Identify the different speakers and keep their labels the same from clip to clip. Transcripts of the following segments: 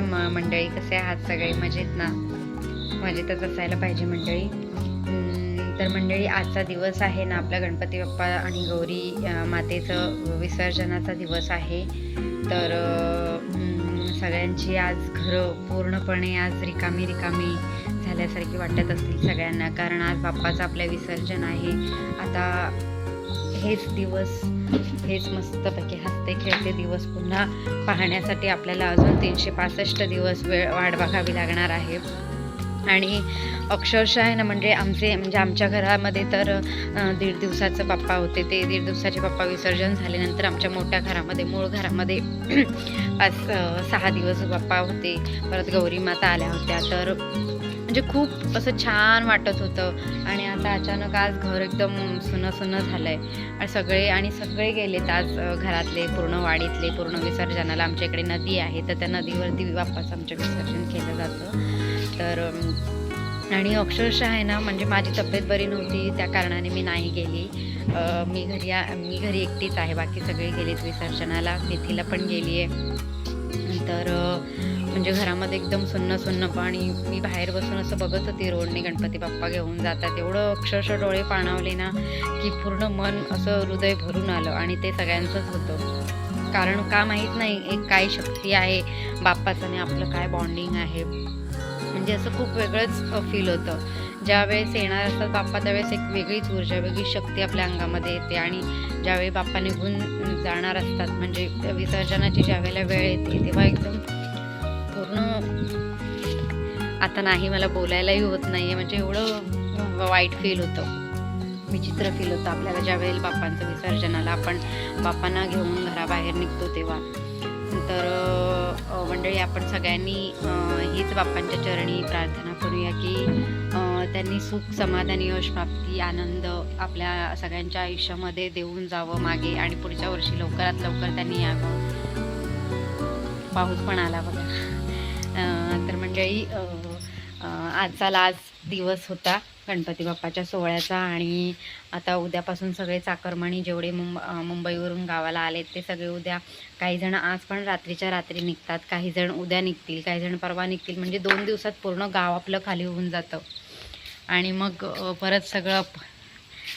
Speaker 1: नमस्कार म मंडळी कसे आहात सगळे? मजेत ना? मजेतच असायला पाहिजे मंडळी. तर मंडळी आजचा दिवस आहे ना आपला गणपती बाप्पा आणि गौरी मातेचं विसर्जनाचा दिवस आहे. तर सगळ्यांची आज घरं पूर्णपणे आज रिकामी रिकामी झाल्यासारखी वाटत असतील सगळ्यांना. कारण आज बाप्पाचं आपलं विसर्जन आहे. आता हेच दिवस हेच मस्तपैकी हसते खेळते दिवस पुन्हा. पाहण्यासाठी आपल्याला अजून तीनशे पासष्ट दिवस वेळ वाट बघावी लागणार आहे. आणि अक्षरशः आहे ना म्हणजे आमचे म्हणजे आमच्या घरामध्ये तर दीड दिवसाचं बाप्पा होते. ते दीड दिवसाचे बाप्पा विसर्जन झाल्यानंतर आमच्या मोठ्या घरामध्ये मूळ घरामध्ये पाच सहा दिवस बाप्पा होते. परत गौरी माता आल्या होत्या. तर म्हणजे खूप असं छान वाटत होतं. आणि आता अचानक आज घर एकदम सुनं सुनं झालं आहे आणि सगळे आणि सगळे गेलेत आज घरातले पूर्ण वाडीतले पूर्ण विसर्जनाला. आमच्या इकडे नदी आहे तर त्या नदीवरती वापस आमचं विसर्जन केलं जातं. तर आणि अक्षरशः आहे ना म्हणजे माझी तब्येत बरी नव्हती. त्या कारणाने मी नाही गेली. मी घरी आ- मी घरी एकटीच आहे. बाकी सगळे गेलेत विसर्जनाला. मिथीला पण गेली आहे तर म्हणजे घरामध्ये एकदम सुन्न सुन्न पाणी मी बाहेर बसून असं बघत होती रोडने गणपती बाप्पा घेऊन जातात. एवढं अक्षरशः डोळे पाणावले ना की पूर्ण मन असं हृदय भरून आलं आणि ते सगळ्यांचंच होतं. कारण का माहीत नाही एक काय शक्ती आहे बाप्पाचं आणि आपलं काय बॉन्डिंग आहे. म्हणजे असं खूप वेगळंच फील होतं. ज्यावेळेस येणार असतात बाप्पा त्यावेळेस एक वेगळीच ऊर्जा वेगळी शक्ती आपल्या अंगामध्ये येते आणि ज्यावेळी बाप्पा निघून जाणार असतात म्हणजे विसर्जनाची ज्यावेळेला वेळ येते तेव्हा एकदम पूर्ण आता नाही मला बोलायलाही होत नाहीये. म्हणजे एवढं वाईट फील होतं. विचित्र फील होतं आपल्याला ज्यावेळेला बाप्पांचं विसर्जनाला आपण बाप्पांना घेऊन घराबाहेर निघतो तेव्हा. तर मंडळी आपण सगळ्यांनी हीच बाप्पांच्या चरणी प्रार्थना करूया की त्यांनी सुख समाधान यश प्राप्ती आनंद आपल्या सगळ्यांच्या आयुष्यामध्ये देऊन जावं मागे आणि पुढच्या वर्षी लवकरात लवकर त्यांनी यावं पाऊस पण आला बघा. अं, आजचा लास्ट दिवस होता गणपती बाप्पाच्या सोहळ्याचा आणि आता उद्यापासून सगळे चाकरमणी जेवढे मुंब मुंबईवरून गावाला आलेत ते सगळे उद्या काही जण आज पण रात्रीच्या रात्री निघतात काही जण उद्या निघतील काही जण परवा निघतील. म्हणजे दोन दिवसात पूर्ण गाव आपलं खाली होऊन जातं. आणि मग परत सगळं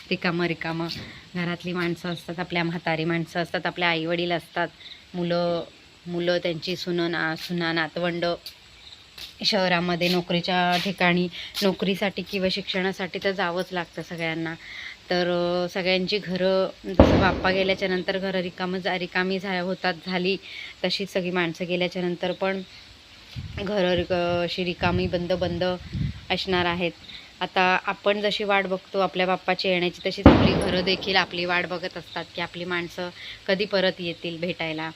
Speaker 1: रिकामं रिकामं. घरातली माणसं असतात आपल्या म्हातारी माणसं असतात आपल्या आईवडील असतात. मुलं मुलं त्यांची सुनं ना सुना नातवंड शहरामध्ये नोकरीच्या ठिकाणी नोकरीसाठी किंवा शिक्षणासाठी तर जावंच लागतं सगळ्यांना. तर सगळ्यांची घरं जसं बाप्पा गेल्याच्यानंतर घरं रिकामं जा रिकामी झा होतात झाली तशीच सगळी माणसं गेल्याच्यानंतर पण घरं रिक अशी रिकामी बंद बंद असणार आहेत. आता आपण जशी वाट बघतो आपल्या बाप्पाची येण्याची तशीच आपली घरं देखील आपली वाट बघत असतात की आपली माणसं कधी परत येतील भेटायला.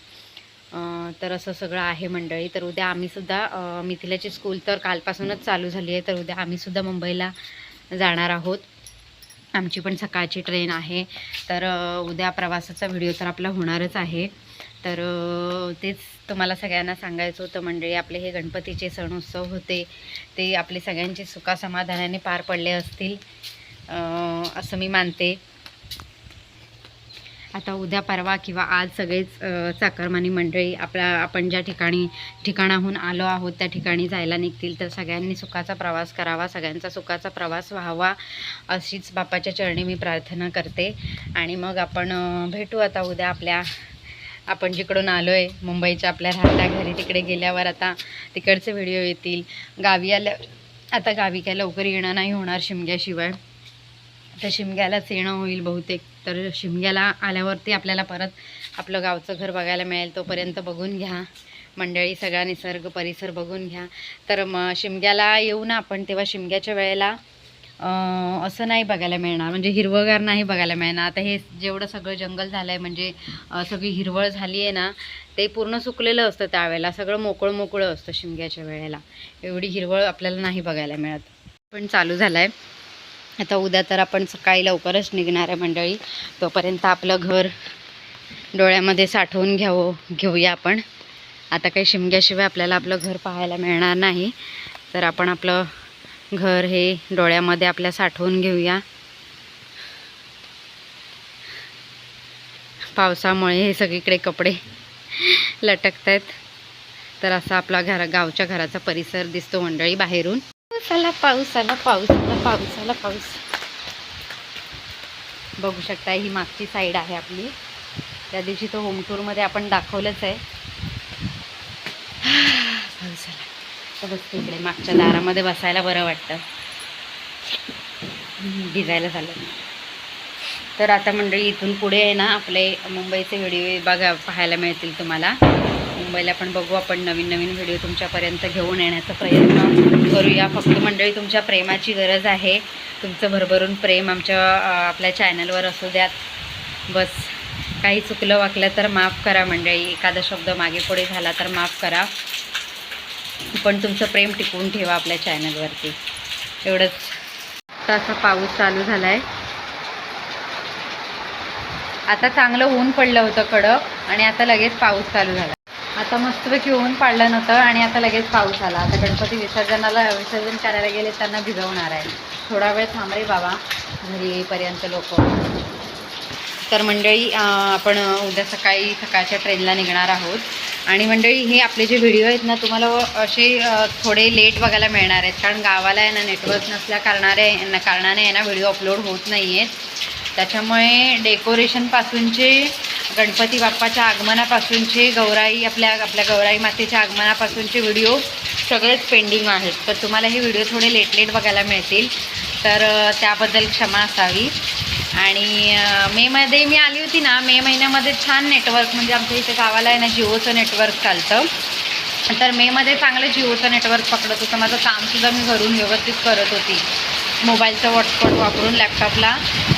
Speaker 1: तर असं सगळं आहे मंडळी. तर उद्या आम्हीसुद्धा मिथिलाची स्कूल तर कालपासूनच चालू झाली आहे. तर उद्या आम्हीसुद्धा मुंबईला जाणार आहोत. आमची पण सकाळची ट्रेन आहे. तर उद्या प्रवासाचा व्हिडिओ तर आपला होणारच आहे. तर तेच तुम्हाला सगळ्यांना सांगायचं होतं मंडळी. आपले हे गणपतीचे सण उत्सव होते. ते आपले सगळ्यांचे सुखासमाधानाने पार पडले असतील. असं मी मानते. आता उद्या परवा किंवा आज सगळेच चाकरमानी मंडळी आपल्या आपण ज्या ठिकाणी ठिकाणाहून आलो आहोत त्या ठिकाणी जायला निघतील तर सगळ्यांनी सुखाचा प्रवास करावा सगळ्यांचा सुखाचा प्रवास व्हावा अशीच बापाच्या चरणी मी प्रार्थना करते. आणि मग आपण भेटू आता उद्या आपल्या आपण जिकडून आलो आहे मुंबईच्या आपल्या राहत्या घरी तिकडे गेल्यावर आता तिकडचे व्हिडिओ येतील. गावी आल्या आता गावी काय लवकर येणं नाही होणार शिमग्याशिवाय. तर शिमग्यालाच येणं होईल बहुतेक. तर शिमग्याला आल्यावरती आपल्याला परत आपलं गावचं घर बघायला मिळेल तोपर्यंत बघून घ्या. मंडळी सगळा निसर्ग परिसर बघून घ्या. तर मग शिमग्याला येऊ ना आपण तेव्हा शिमग्याच्या वेळेला असं नाही बघायला मिळणार. म्हणजे हिरवंगार नाही बघायला मिळणार. आता हे जेवढं सगळं जंगल झालं आहे म्हणजे सगळी हिरवळ झाली आहे ना ते पूर्ण सुकलेलं असतं त्यावेळेला. सगळं मोकळं मोकळं असतं शिमग्याच्या वेळेला. एवढी हिरवळ आपल्याला नाही बघायला मिळत. पण चालू झालं आहे आता उद्या तर आपण सकाळी लवकरच निघणार आहे मंडळी. तोपर्यंत आपलं घर डोळ्यामध्ये साठवून घ्यावं घेऊया आपण. आता काही शिमग्याशिवाय आपल्याला आपलं घर पाहायला मिळणार नाही. तर आपण आपलं घर हे डोळ्यामध्ये आपल्या साठवून घेऊया. पावसामुळे हे सगळीकडे कपडे लटकत आहेत तर असा आपला घर गावच्या घराचा परिसर दिसतो मंडळी बाहेरून. पाऊस आला पाऊस आला पाऊस आला पाऊस आला पाऊस. बघू शकता ही मागची साईड आहे आपली. त्या दिवशी तो होम टूरमध्ये आपण दाखवलंच आहे. पाऊस आला. तर बसते इकडे मागच्या दारामध्ये बसायला बरं वाटतं. भिजायला झालं. तर आता मंडळी इथून पुढे आहे ना आपले मुंबईचे व्हिडिओ बघा पाहायला मिळतील तुम्हाला. मुंबईला पण बघू आपण नवीन नवीन व्हिडिओ तुमच्यापर्यंत घेऊन येण्याचा प्रयत्न करूया. फक्त मंडळी तुमच्या प्रेमाची गरज आहे. तुमचं भरभरून प्रेम आमच्या आपल्या चॅनलवर असू द्यात. बस. काही चुकलं वाकलं तर माफ करा मंडळी. एखादा शब्द मागे पुढे झाला तर माफ करा. पण तुमचं प्रेम टिकवून ठेवा आपल्या चॅनलवरती एवढंच. तसा असा पाऊस चालू झाला आहे आता चांगलं ऊन पडलं होतं कडक आणि आता लगेच पाऊस चालू झाला. आता मस्तपैकी ऊन पाडलं नव्हतं आणि आता लगेच पाऊस आला. आता गणपती विसर्जनाला विसर्जन करायला गेले त्यांना भिजवणार आहे. थोडा वेळ थांब रे बाबा. घरी येईपर्यंत लोक. तर मंडळी आपण उद्या सकाळी सकाळच्या ट्रेनला निघणार आहोत. आणि मंडळी हे आपले जे व्हिडिओ आहेत ना तुम्हाला असे थोडे लेट बघायला मिळणार आहेत. कारण गावाला आहे ना नेटवर्क नसल्या कारणाने कारणाने आहे ना व्हिडिओ अपलोड होत नाही आहेत त्याच्यामुळे डेकोरेशनपासूनचे गणपती बाप्पाच्या आगमनापासूनचे गौराई आपल्या आपल्या गौराई मातेच्या आगमनापासूनचे व्हिडिओ सगळेच पेंडिंग आहेत. तर तुम्हाला हे व्हिडिओ थोडे लेट लेट बघायला मिळतील. तर त्याबद्दल क्षमा असावी. आणि मेमध्ये मी आली होती ना मे महिन्यामध्ये छान नेटवर्क म्हणजे आमच्या इथे गावाला आहे ना जिओचं नेटवर्क चालतं. तर मेमध्ये चांगलं जिओचं नेटवर्क पकडत होतं. माझं कामसुद्धा मी घरून व्यवस्थित करत होती. मोबाईलचं हॉटस्पॉट वापरून लॅपटॉपला.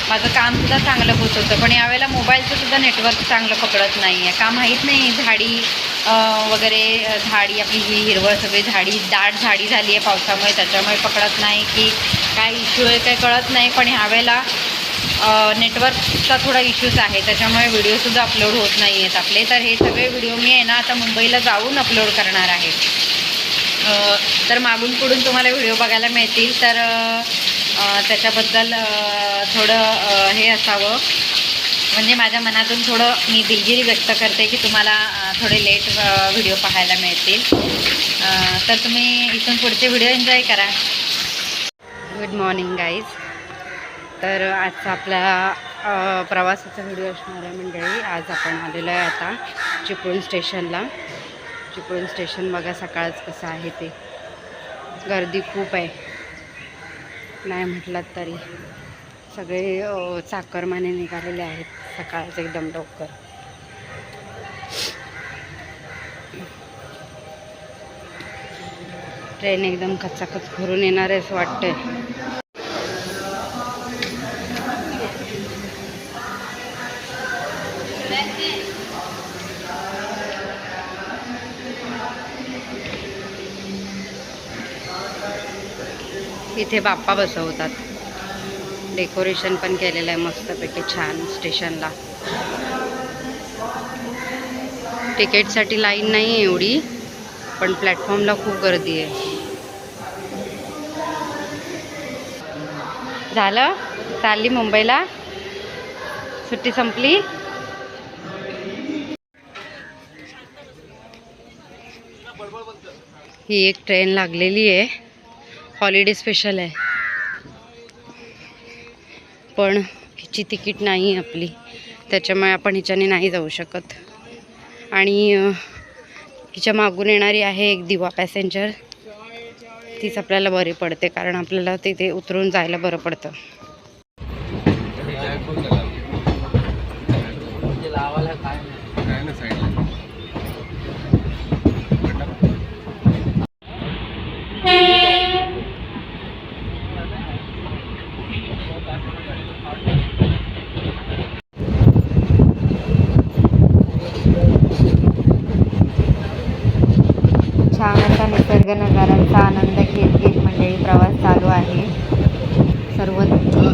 Speaker 1: माझं कामसुद्धा चांगलं होत होतं पण यावेळेला मोबाईलचं सुद्धा नेटवर्क चांगलं पकडत नाही आहे का माहीत नाही झाडी वगैरे झाडी आपली ही हिरवळ सगळी झाडी दाट झाडी झाली आहे पावसामुळे त्याच्यामुळे पकडत नाही की काय इश्यू आहे काय कळत नाही. पण ह्यावेळेला नेटवर्कचा थोडा इश्यूज आहे त्याच्यामुळे व्हिडिओसुद्धा अपलोड होत नाही आहेत आपले. तर हे सगळे व्हिडिओ मी आहे ना आता मुंबईला जाऊन अपलोड करणार आहे. तर मागून पुढून तुम्हाला व्हिडिओ बघायला मिळतील. तर त्याच्याबद्दल थोडं हे असावं. म्हणजे माझ्या मनातून थोडं मी दिलगिरी व्यक्त करते की तुम्हाला थोडे लेट व्हिडिओ पाहायला मिळतील. तर तुम्ही इथून पुढचे व्हिडिओ एन्जॉय करा. गुड मॉर्निंग गाईज तर आजचा आपला प्रवासाचा व्हिडिओ असणार आहे मंडळी. आज आपण आलेलो आहे आता चिपळूण स्टेशनला. चिपळूण स्टेशन बघा सकाळच कसं आहे ते. गर्दी खूप आहे. नाही म्हटलात तरी. सगळे चाकरमाने निघालेले आहेत. सकाळच एकदम लवकर ट्रेन एकदम कचाकच भरून येणार आहे असं वाटतंय. इथे बाप्पा बसवतात. डेकोरेशन पण केलेलं आहे मस्तपैकी छान स्टेशनला तिकीटसाठी लाईन नाही आहे एवढी पण प्लॅटफॉर्मला खूप गर्दी आहे. झालं? चालली मुंबईला? सुट्टी संपली? ही एक ट्रेन लागलेली आहे. हॉलिडे स्पेशल आहे. पण हिची तिकीट नाही आहे आपली. त्याच्यामुळे आपण हिच्याने नाही जाऊ शकत. आणि हिच्या मागून येणारी आहे एक दिवा पॅसेंजर तीच आपल्याला बरी पडते कारण आपल्याला तिथे उतरून जायला बरं पडतं
Speaker 2: काय ना साईडला
Speaker 1: छान असा निसर्ग नजाऱ्यांचा आनंद घेत घेत मंडळी प्रवास चालू आहे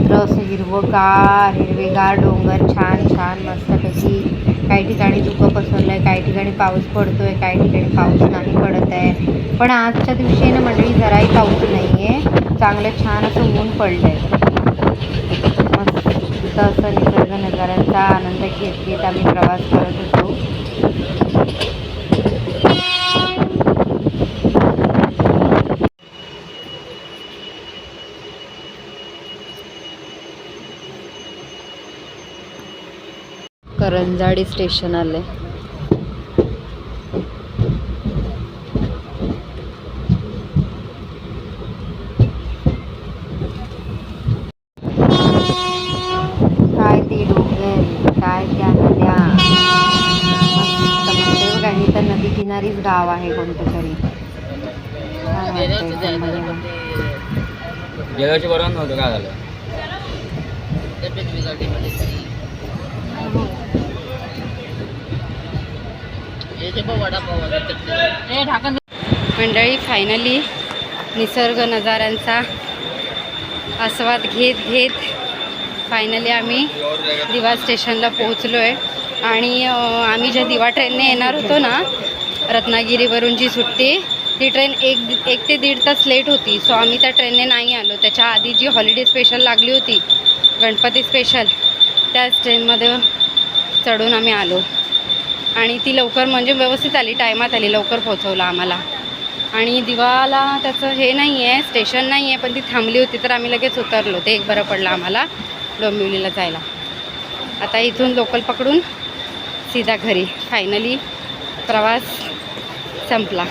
Speaker 1: सर्वत्र असं हिरवंगार हिरवेगार डोंगर छान छान मस्तपैकी काही ठिकाणी धुकं पसरलं आहे काही ठिकाणी पाऊस पडतो आहे काही ठिकाणी पाऊस नाही पडत आहे. पण आजच्या दिवशी ना मंडळी जराही पाऊस नाही आहे चांगलं छान असं ऊन पडलं आहे मस्त असं निसर्ग नजाऱ्यांचा आनंद घेत घेत आम्ही प्रवास करत होतो. करंजाडी स्टेशन आले काय ती डोंगर काय त्या नद्या? मस्त मस्त. बघा ही तर नदी किनारीच गाव आहे कोणतं तरी. छान वाटतंय एकदम बघायला.
Speaker 2: गेल्या वर्षी बरोबर नव्हतं काय झालं
Speaker 1: मंडळी फायनली निसर्ग नजाऱ्यांचा आस्वाद घेत घेत फायनली आम्ही दिवा स्टेशनला पोहोचलो आहे आणि आम्ही ज्या दिवा ट्रेनने येणार होतो ना रत्नागिरीवरून जी सुट्टी ती ट्रेन एक एक ते दीड तास लेट होती. सो आम्ही त्या ट्रेनने नाही आलो. त्याच्या आधी जी हॉलिडे स्पेशल लागली होती गणपती स्पेशल त्याच ट्रेनमध्ये चढून आम्ही आलो. आणि ती लवकर म्हणजे व्यवस्थित आली टायमात आली लवकर पोहोचवलं आम्हाला. आणि दिवाला त्याचं हे नाही आहे स्टेशन नाही आहे पण ती थांबली होती तर आम्ही लगेच उतरलो. ते एक बरं पडलं आम्हाला डोंबिवलीला जायला. आता इथून लोकल पकडून सीधा घरी. फायनली प्रवास संपला.